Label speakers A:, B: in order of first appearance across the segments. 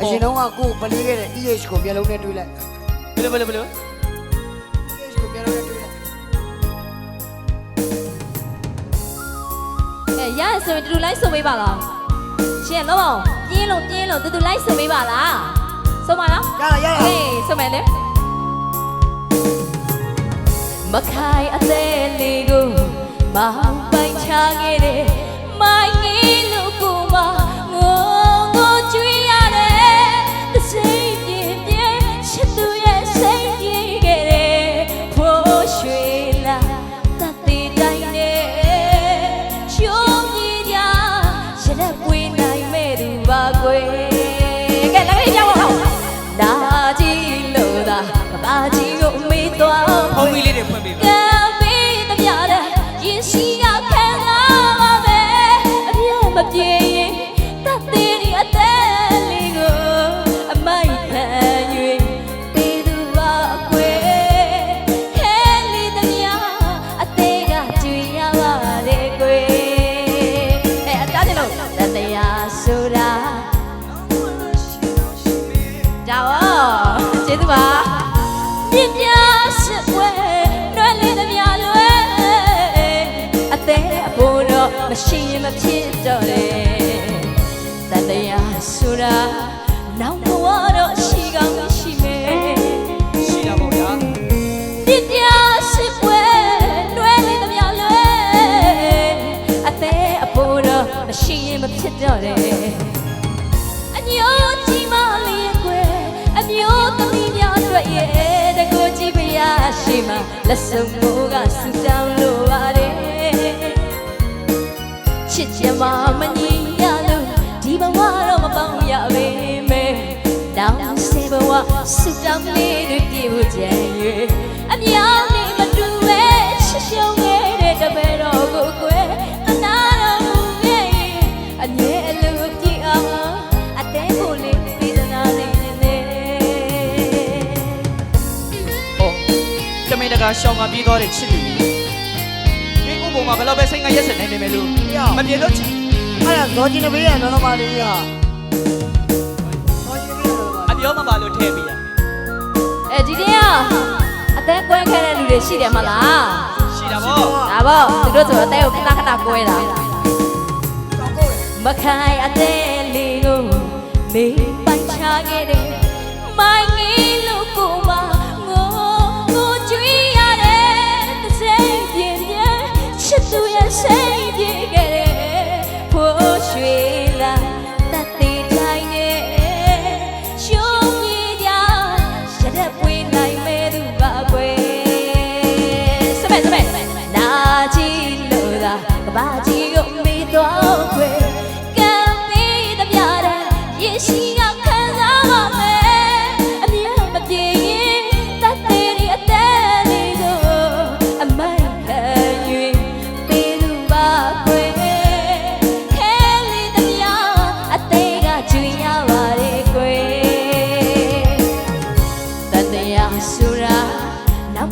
A: အရင်တော့ကကိုယ်ပလေးခဲ့တဲ့ EH ကိုမျက်လုံးနဲ့တွေးလိုက်
B: ဘယ်လိုဘယ်လိုဘယ်လို
A: EH ကိုမျက်လုံးနဲ့တွေးလိုက်
C: အဲရရဆိုရင်တူတူလိုက်ဆိုပေးပါလားရှင်လုံးအောင်ပြင်းလို့ပြင်းလို့တူတူလိုက်ဆိုပေးပါလားဆိုပါလား
A: ရလားရလား
C: ဟေးဆိုမယ်လေမခိုင်အသေးလေးကိုမောင်ပိုင်ချခဲ့တယ်မိုင်းကြီး တွေဖွင့်ပေးပါကံပေး
B: တပြ
C: တဲ့ရင်ရှိကခံလာပါမယ်အပြည့်မပြေရင်တတ်သေးဒီအသက်လေးကိုအမိုက်ခံ၍ပေးသူပါအကွယ်ခဲလေးတပြအသေးကကြွေရပါလေကွယ်အဲအတားတယ်လို့တတရားဆိုတာကြောက်ကျေးဇူးပါ ရှိရင်မဖြစ်တော့လေတန်တရားဆိုတာနောက်ဘဝတော့ရှိကောင်းရှိမယ်
B: ရှိတာပေါ့ဗျာ
C: မြင့်ပြရှိပွဲလွယ်လေးတပြလွယ်အသေးအဖို့တော့မရှိရင်မဖြစ်တော့လေအညိုကြီးမလေးကွယ်အမျိုးသမီးများအတွက်ရဲ့တကူကြီးပြရရှိမှလက်စုံမိုးကဆူ ချစ်ချင်မှမညီရလို့ဒီဘဝတော့မပေါင်းရပေမဲ့တောင်းစေဘဝဆူတောင်းလေးတွေပြေဖို့ကြံ၍အများလေးမတူပဲချစ်ရှုံးခဲ့တဲ့တပည့်တော်ကိုကွယ်တနာတော်မူရဲ့အမြဲအလိုပြည့်အောင်အတဲကိုလေးပြည်သနာလေးနဲ့
B: ဟောတမင်တကာရှောင်းကပြေးသွားတဲ့ချစ်လူ ကြီးမင်းကိုပုံမှာဘယ်တော့ပဲစိတ်ကရက်စက်နိုင်နေမယ်လို့မပြေလို့ချစ်
A: အဲ့ဒါဇော်ကြီးနဘေးရနော်မလေးကဇော်ကြီးနဘေးရနော်မ
B: အပြောမပါလို့ထဲပြီးတာ
C: အဲဒီတည်းကအတဲကွဲခဲ့တဲ့လူတွေရှိတယ်မလား
B: ရှိတာပေါ့
C: ဒါပေါ့သူတို့ဆိုအတဲကိုခဏခဏကွဲတာ
A: တောင်းကိုတယ်
C: မခိုင်အသေးလေးကိုမေးပိုင်ချခဲ့တယ်မိုင်းကြီးလို့ကိုမ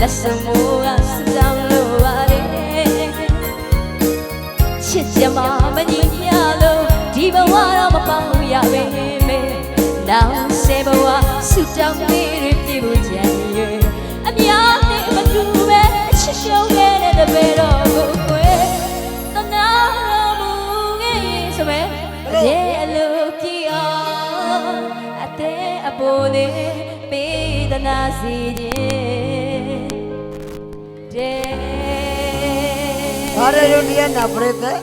C: လက်စမိုးကစတောင်းလို့ပါလေချစ်ကြမမညီရလို့ဒီဘဝတော့မပေါင်းရပေမဲ့နောက်စေဘဝစတောင်းလေးတွေပြဖို့ကြံရဲ့အများနဲ့မတူပဲချစ်ရှုံးခဲ့တဲ့တပည့်တော်ကိုကွယ်တနာတော်မူခဲ့ဆိုပဲရဲ့အလိုပြအောင်အသေးအပေါ်လေးပေးသနာစီခြင်း တဲ့
A: ဘာရယုန်ဒီယနာပရိသတ်